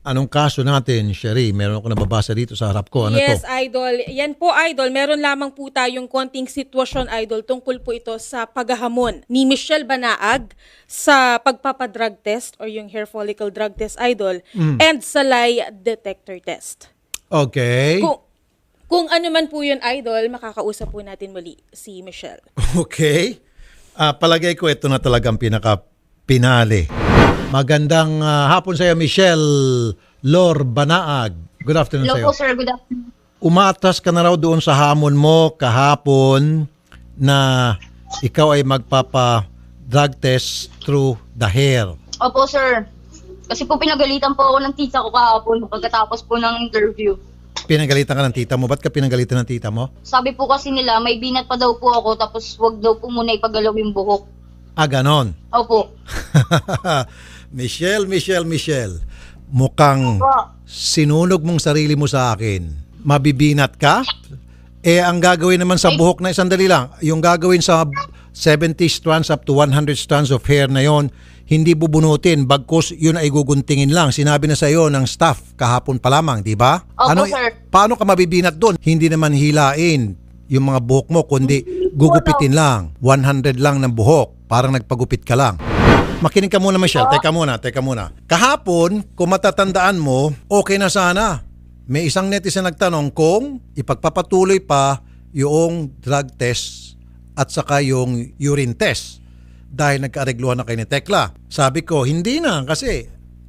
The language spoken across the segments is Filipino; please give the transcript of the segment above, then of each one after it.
Anong kaso natin, Sherry? Meron ako nababasa dito sa harap ko. Ano yes, to? idol. Yan po, idol. Meron lamang po tayong konting sitwasyon, idol. Tungkol po ito sa paghahamon ni Michelle Banaag sa pagpapadrug test or yung hair follicle drug test, idol, Mm. and sa lie detector test. Okay. Kung, kung ano man po yun, idol, makakausap po natin muli si Michelle. Okay. Ah, palagay ko ito na talagang pinaka-pinali. Magandang ah, hapon sa iyo, Michelle Lor Banaag. Good afternoon Hello sa iyo. po, sir. Good afternoon. Umatras ka na raw doon sa hamon mo kahapon na ikaw ay magpapa drug test through the hair. Opo, sir. Kasi po pinagalitan po ako ng tita ko kahapon pagkatapos po ng interview. Pinagalitan ka ng tita mo. Ba't ka pinagalitan ng tita mo? Sabi po kasi nila, may binat pa daw po ako tapos wag daw po muna ipagalaw yung buhok. Ah, ganon. Opo. Michelle, Michelle, Michelle. Mukhang Po. sinunog mong sarili mo sa akin. Mabibinat ka? Eh, ang gagawin naman sa buhok na sandali lang, yung gagawin sa 70 strands up to 100 strands of hair na yon, hindi bubunutin, bagkus yun ay guguntingin lang. Sinabi na sa iyo ng staff kahapon pa lamang, di ba? Opo, sir. Paano ka mabibinat doon? Hindi naman hilain yung mga buhok mo, kundi gugupitin lang. 100 lang ng buhok. Parang nagpagupit ka lang. Makinig ka muna, Michelle. Teka muna, teka muna. Kahapon, kung matatandaan mo, okay na sana. May isang netizen nagtanong kung ipagpapatuloy pa yung drug test at saka yung urine test dahil nagkaaregluhan na kayo ni Tekla. Sabi ko, hindi na kasi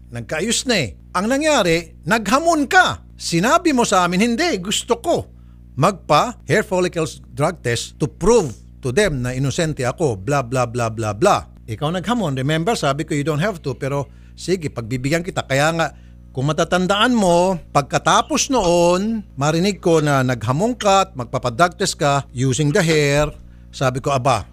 nagkaayos na eh. Ang nangyari, naghamon ka. Sinabi mo sa amin, hindi, gusto ko magpa hair follicles drug test to prove to them na inosente ako, blah, blah, blah, blah, blah. Ikaw naghamon. Remember, sabi ko, you don't have to, pero sige, pagbibigyan kita. Kaya nga, kung matatandaan mo, pagkatapos noon, marinig ko na naghamon ka at magpapadrug test ka using the hair, sabi ko, aba,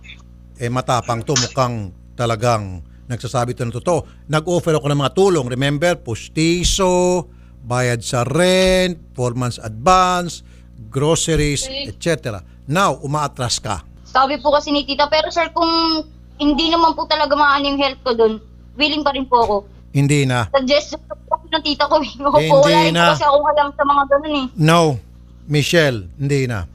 eh matapang to, mukhang talagang nagsasabi to ng totoo. Nag-offer ako ng mga tulong. Remember, pustiso, bayad sa rent, 4 months advance, groceries, etc. Now, umaatras ka. Sabi po kasi ni tita, pero sir, kung hindi naman po talaga maano yung health ko doon, willing pa rin po ako. Hindi na. Suggestion po ng tita ko. eh. Ako po, Hindi wala rin na. po kasi akong alam sa mga ganun eh. No, Michelle, hindi na.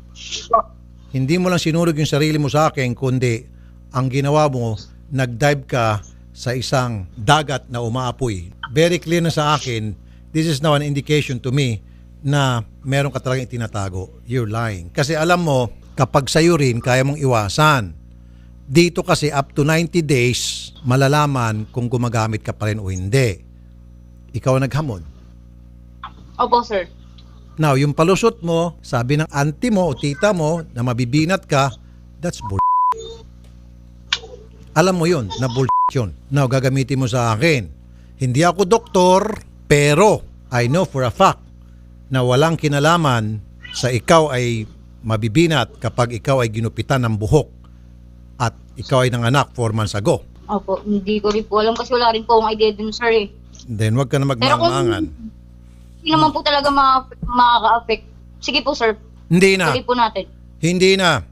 Hindi mo lang sinurog yung sarili mo sa akin, kundi ang ginawa mo, nag-dive ka sa isang dagat na umaapoy. Very clear na sa akin, this is now an indication to me na meron ka talagang itinatago. You're lying. Kasi alam mo, kapag sa'yo rin, kaya mong iwasan. Dito kasi up to 90 days, malalaman kung gumagamit ka pa rin o hindi. Ikaw ang naghamon. Opo, sir. Now, yung palusot mo, sabi ng auntie mo o tita mo na mabibinat ka, that's bull. Alam mo yun, na bull yun. Now, gagamitin mo sa akin. Hindi ako doktor, pero I know for a fact na walang kinalaman sa ikaw ay mabibinat kapag ikaw ay ginupitan ng buhok at ikaw ay nanganak 4 months ago. Opo, hindi ko rin po alam kasi wala rin po akong idea dun, sir eh. Then, wag ka na magmamangan. hindi naman po talaga ma- makaka-affect, sige po, sir. Hindi na. Tuloy po natin. Hindi na.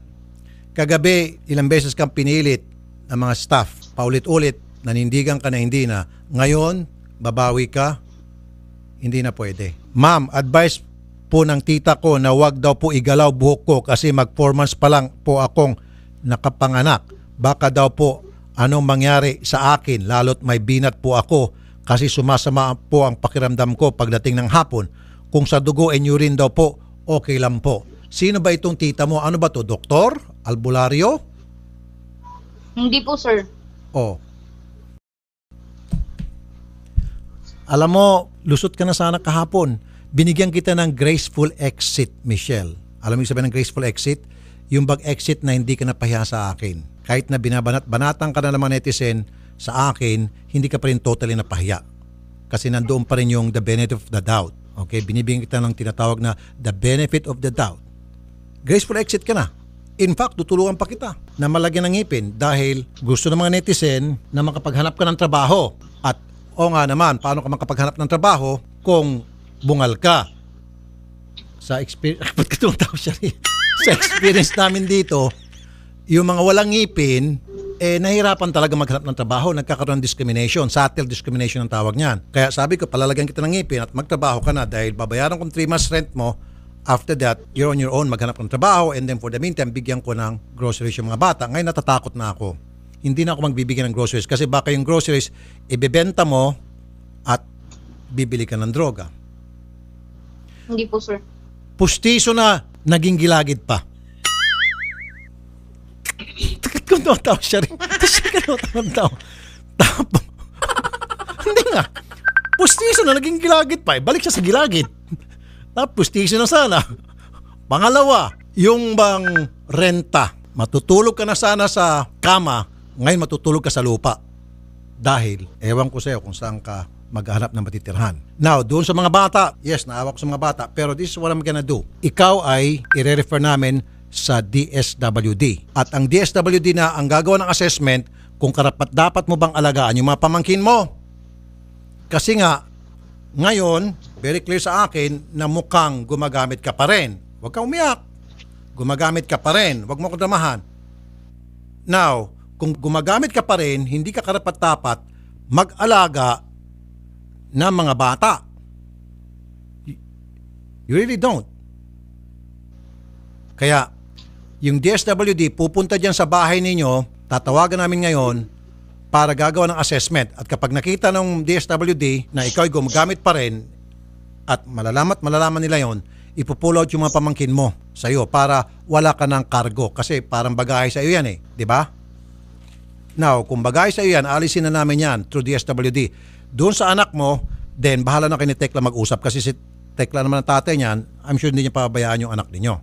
Kagabi, ilang beses kang pinilit ng mga staff, paulit-ulit, nanindigan ka na hindi na. Ngayon, babawi ka, hindi na pwede. Ma'am, advice po ng tita ko na wag daw po igalaw buhok ko kasi mag 4 months pa lang po akong nakapanganak. Baka daw po anong mangyari sa akin lalo't may binat po ako kasi sumasama po ang pakiramdam ko pagdating ng hapon. Kung sa dugo and urine daw po, okay lang po. Sino ba itong tita mo? Ano ba to? Doktor? Albularyo? Hindi po, sir. Oh. Alam mo, lusot ka na sana kahapon. Binigyan kita ng graceful exit, Michelle. Alam mo yung sabihin ng graceful exit? Yung bag-exit na hindi ka napahiya sa akin. Kahit na binabanat-banatan ka na ng mga netizen sa akin, hindi ka pa rin totally napahiya. Kasi nandoon pa rin yung the benefit of the doubt. Okay? Binibigyan kita ng tinatawag na the benefit of the doubt. Graceful exit ka na. In fact, tutulungan pa kita na malagyan ng ngipin dahil gusto ng mga netizen na makapaghanap ka ng trabaho. At o nga naman, paano ka makapaghanap ng trabaho kung bungal ka? Sa experience, ba't ka tumatawa siya rin? Sa experience namin dito, yung mga walang ngipin, eh nahirapan talaga maghanap ng trabaho, nagkakaroon ng discrimination, subtle discrimination ang tawag niyan. Kaya sabi ko, palalagyan kita ng ngipin at magtrabaho ka na dahil babayaran kong 3 months rent mo, after that, you're on your own, maghanap ng trabaho, and then for the meantime, bigyan ko ng groceries yung mga bata. Ngayon natatakot na ako. Hindi na ako magbibigyan ng groceries kasi baka yung groceries, ibebenta mo at bibili ka ng droga. Hindi po, sir. Pustiso na, naging gilagid pa. Takot ko tumatawa siya rin. Tapos siya ka tumatawa. Tapos, hindi nga. Pustiso na, naging gilagid pa. Eh, balik siya sa gilagid. Tapos, pustiso na sana. Pangalawa, yung bang renta. Matutulog ka na sana sa kama, ngayon matutulog ka sa lupa. Dahil, ewan ko sa'yo kung saan ka maghanap ng matitirhan. Now, doon sa mga bata, yes, naawa ko sa mga bata, pero this is what I'm gonna do. Ikaw ay i-refer namin sa DSWD. At ang DSWD na ang gagawa ng assessment kung karapat dapat mo bang alagaan yung mga pamangkin mo. Kasi nga, ngayon, very clear sa akin na mukhang gumagamit ka pa rin. Huwag kang umiyak. Gumagamit ka pa rin. Huwag mo ko dramahan. Now, kung gumagamit ka pa rin, hindi ka karapat-dapat mag-alaga ng mga bata. You- really don't. Kaya, yung DSWD pupunta dyan sa bahay ninyo, tatawagan namin ngayon para gagawa ng assessment. At kapag nakita ng DSWD na ikaw ay gumagamit pa rin at malalamat malalaman nila yon, ipupull out yung mga pamangkin mo sa iyo para wala ka ng cargo kasi parang bagahe sa iyo yan eh, di ba? Now, kung bagay sa iyo yan, alisin na namin yan through DSWD. Doon sa anak mo, then bahala na kayo ni Tekla mag-usap kasi si Tekla naman ang tatay niyan, I'm sure hindi niya pabayaan yung anak ninyo.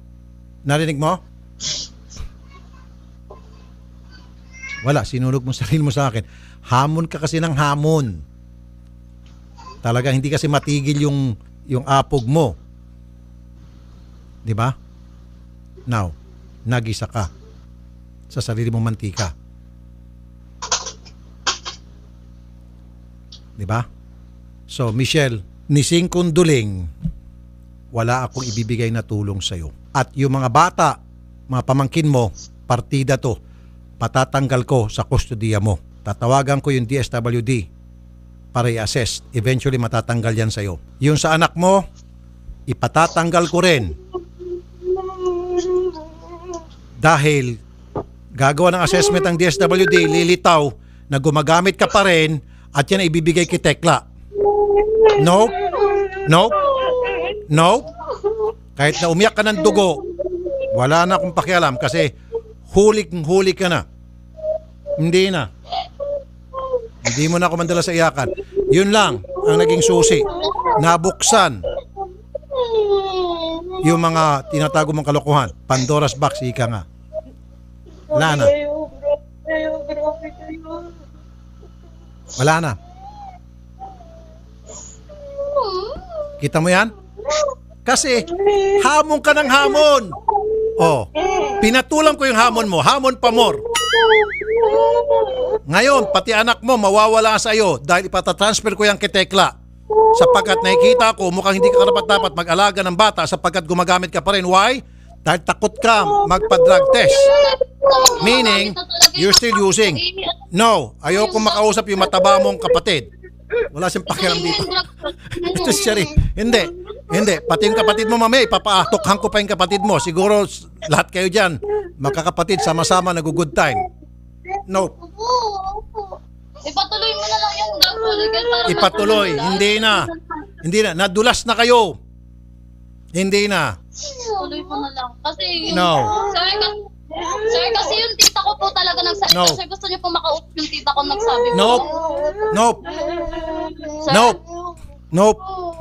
Narinig mo? Wala, sinulog mo sarili mo sa akin. Hamon ka kasi ng hamon. Talaga hindi kasi matigil yung yung apog mo. 'Di ba? Now, nagisa ka sa sarili mong mantika. 'Di ba? So, Michelle, ni Singkong Duling, wala akong ibibigay na tulong sa iyo. At yung mga bata, mga pamangkin mo, partida to, patatanggal ko sa kustodiya mo. Tatawagan ko yung DSWD para i-assess. Eventually, matatanggal yan sa iyo. Yung sa anak mo, ipatatanggal ko rin. Dahil gagawa ng assessment ang DSWD, lilitaw na gumagamit ka pa rin at yan ay ibibigay kay Tekla. Nope. Nope. Nope. Kahit na umiyak ka ng dugo, wala na akong pakialam kasi huli-huli ka na. Hindi na. Hindi mo na ako mandala sa iyakan. Yun lang ang naging susi. Nabuksan yung mga tinatago mong kalokohan. Pandora's box, ika nga. Wala Wala na. Kita mo yan? Kasi hamon ka ng hamon. Oh, pinatulang ko yung hamon mo. Hamon pa more. Ngayon, pati anak mo mawawala sa iyo dahil ipatatransfer ko yan kay Tekla. Sapagkat nakikita ko mukhang hindi ka karapat-dapat mag-alaga ng bata sapagkat gumagamit ka pa rin. Why? Dahil takot ka magpa-drug test. Meaning, you're still using. No, ayoko makausap yung mataba mong kapatid. Wala siyang pakialam dito. Ito si Sherry. Hindi. Hindi. Pati yung kapatid mo mamaya, ipapaatukhan ko pa yung kapatid mo. Siguro lahat kayo dyan, magkakapatid, sama-sama, nag-good time. No. Ipatuloy mo na lang yung gagawin. Ipatuloy. Hindi na. Hindi na. Nadulas na kayo. Hindi na. Ipatuloy mo na lang. Kasi, No. Sir, kasi, sir, kasi yung tita ko po talaga nagsabi. No. Sir, gusto niyo po makausap yung tita ko nagsabi. po. Nope. Nope. Sir, Nope. Nope.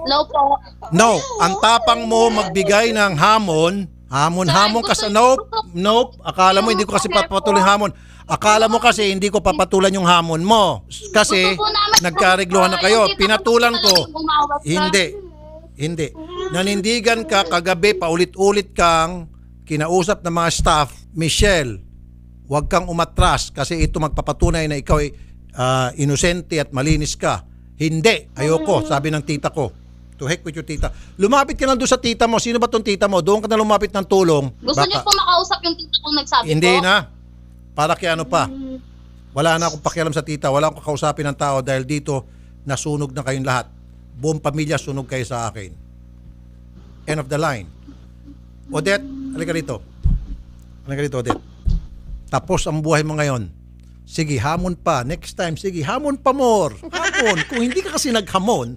No po. No. Ang tapang mo magbigay ng hamon. Hamon-hamon ka sa nope. Nope. Akala mo hindi ko kasi papatuloy yung hamon. Akala mo kasi hindi ko papatulan yung hamon mo. Kasi Gusto po namin- nagkaregluhan na kayo. Yung tita ko Pinatulan ko. yung umawat, sir. Hindi. Hindi. Nanindigan ka kagabi, paulit-ulit kang kinausap ng mga staff, Michelle, huwag kang umatras kasi ito magpapatunay na ikaw ay ah, inosente at malinis ka. Hindi. Ayoko, sabi ng tita ko. To heck with your tita. Lumapit ka lang doon sa tita mo. Sino ba tong tita mo? Doon ka na lumapit ng tulong. Gusto niyo po makausap yung tita ko nagsabi Hindi po? na. Para kay ano pa? Wala na akong pakialam sa tita. Wala akong kausapin ng tao dahil dito nasunog na kayong lahat. Buong pamilya sunog kayo sa akin. End of the line. Odette, halika rito. Halika rito, Odette. Tapos ang buhay mo ngayon. Sige, hamon pa. Next time, sige, hamon pa more. Hamon. Kung hindi ka kasi naghamon,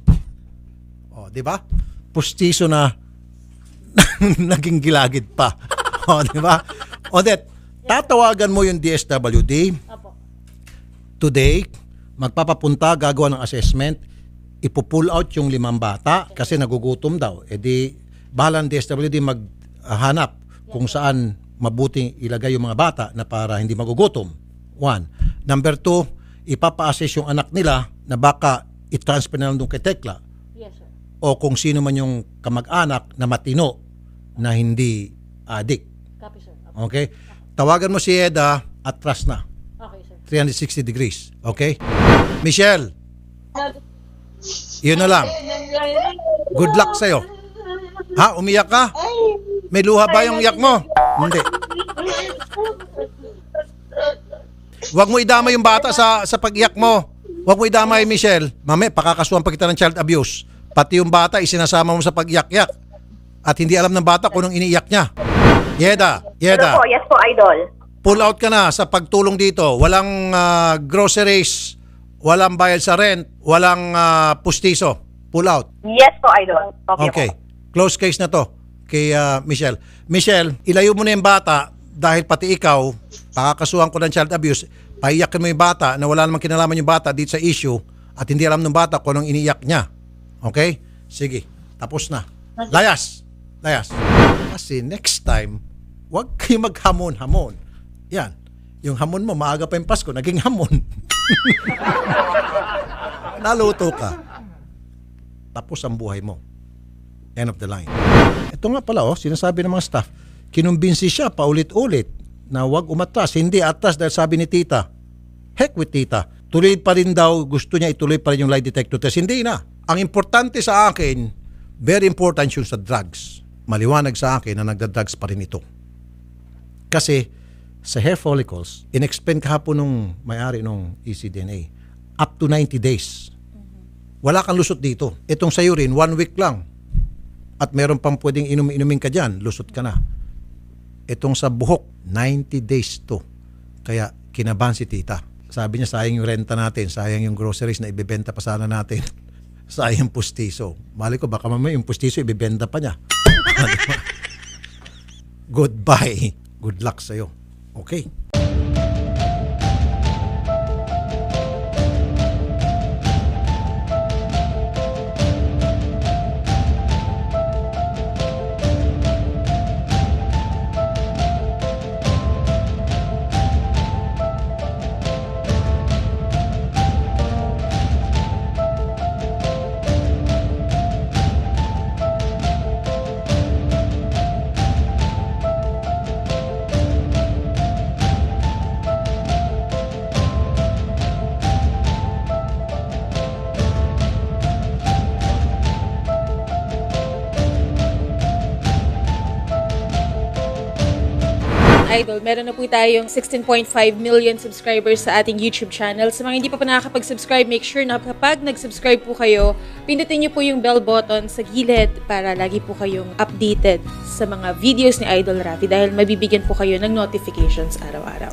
oh, di ba? Pustiso na naging gilagid pa. o, di ba? Odette, tatawagan mo yung DSWD. Today, magpapapunta, gagawa ng assessment, ipo-pull out yung limang bata kasi nagugutom daw. E di, bahala ng DSWD maghanap kung saan mabuting ilagay yung mga bata na para hindi magugutom. One. Number two, ipapa-assess yung anak nila na baka i-transfer na lang doon kay Tekla Yes, sir. o kung sino man yung kamag-anak na matino na hindi adik. Copy, sir. Okay? Tawagan mo si Eda at trust na. Okay, sir. 360 degrees. Okay? Michelle, yun na lang. Good luck sa'yo. Ha? Umiyak ka? May luha ba yung iyak mo? Hindi. Huwag mo idamay yung bata sa sa pag-iyak mo. Huwag mo idamay, Michelle. Mame, pakakasuhan pa kita ng child abuse. Pati yung bata, isinasama mo sa pag-iyak-iyak. At hindi alam ng bata kung anong iniiyak niya. Yeda, Yeda, po, yes po, idol. pull out ka na sa pagtulong dito. Walang ah, groceries, walang bayad sa rent, walang ah, pustiso. Pull out. Yes po, idol. Okay, Okay. Close case na to kay ah, Michelle. Michelle, ilayo mo na yung bata dahil pati ikaw, pakakasuhan ko ng child abuse, paiyakin mo yung bata na wala namang kinalaman yung bata dito sa issue at hindi alam ng bata kung anong iniiyak niya. Okay? Sige. Tapos na. Layas. Layas. Kasi next time, huwag kayo maghamon-hamon. Yan. Yung hamon mo, maaga pa yung Pasko, naging hamon. Naluto ka. Tapos ang buhay mo. End of the line. Ito nga pala, oh, sinasabi ng mga staff, kinumbinsi siya paulit-ulit na wag umatras. Hindi atras dahil sabi ni tita, heck with tita, tuloy pa rin daw, gusto niya ituloy pa rin yung lie detector test. Hindi na. Ang importante sa akin, very important yung sa drugs. Maliwanag sa akin na nagda-drugs pa rin ito. Kasi sa hair follicles, in-explain kahapon nung may-ari nung ECDNA, up to 90 days. Wala kang lusot dito. Itong sa urine, one week lang. At meron pang pwedeng inum-inumin ka dyan, lusot ka na. Itong sa buhok, 90 days to. Kaya kinabahan si tita. Sabi niya, sayang yung renta natin, sayang yung groceries na ibebenta pa sana natin. sayang pustiso. Mali ko, baka mamaya yung pustiso ibebenta pa niya. Goodbye. Good luck sa'yo. Okay. Idol, meron na po tayong 16.5 million subscribers sa ating YouTube channel. Sa mga hindi pa pa nakakapag-subscribe, make sure na kapag nag-subscribe po kayo, pindutin niyo po yung bell button sa gilid para lagi po kayong updated sa mga videos ni Idol Rafi dahil mabibigyan po kayo ng notifications araw-araw.